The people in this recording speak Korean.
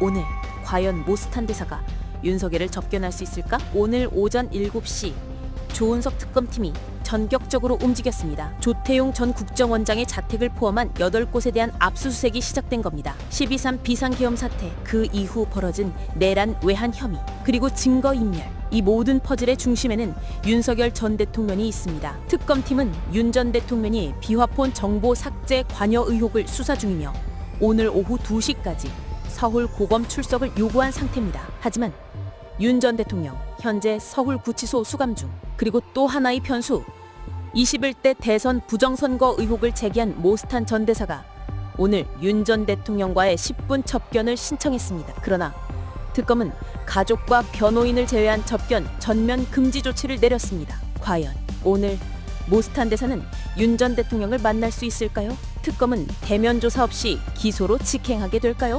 오늘 과연 모스탄 대사가 윤석열을 접견할 수 있을까? 오늘 오전 7시 조은석 특검팀이 전격적으로 움직였습니다. 조태용 전 국정원장의 자택을 포함한 8곳에 대한 압수수색이 시작된 겁니다. 12.3 비상계엄 사태, 그 이후 벌어진 내란 외환 혐의, 그리고 증거인멸. 이 모든 퍼즐의 중심에는 윤석열 전 대통령이 있습니다. 특검팀은 윤 전 대통령이 비화폰 정보 삭제 관여 의혹을 수사 중이며 오늘 오후 2시까지 서울 고검 출석을 요구한 상태입니다. 하지만 윤 전 대통령 현재 서울 구치소 수감 중. 그리고 또 하나의 변수 21대 대선 부정선거 의혹을 제기한 모스탄 전 대사가 오늘 윤 전 대통령과의 10분 접견을 신청했습니다. 그러나 특검은 가족과 변호인을 제외한 접견 전면 금지 조치를 내렸습니다. 과연 오늘 모스탄 대사는 윤 전 대통령을 만날 수 있을까요? 특검은 대면 조사 없이 기소로 직행하게 될까요?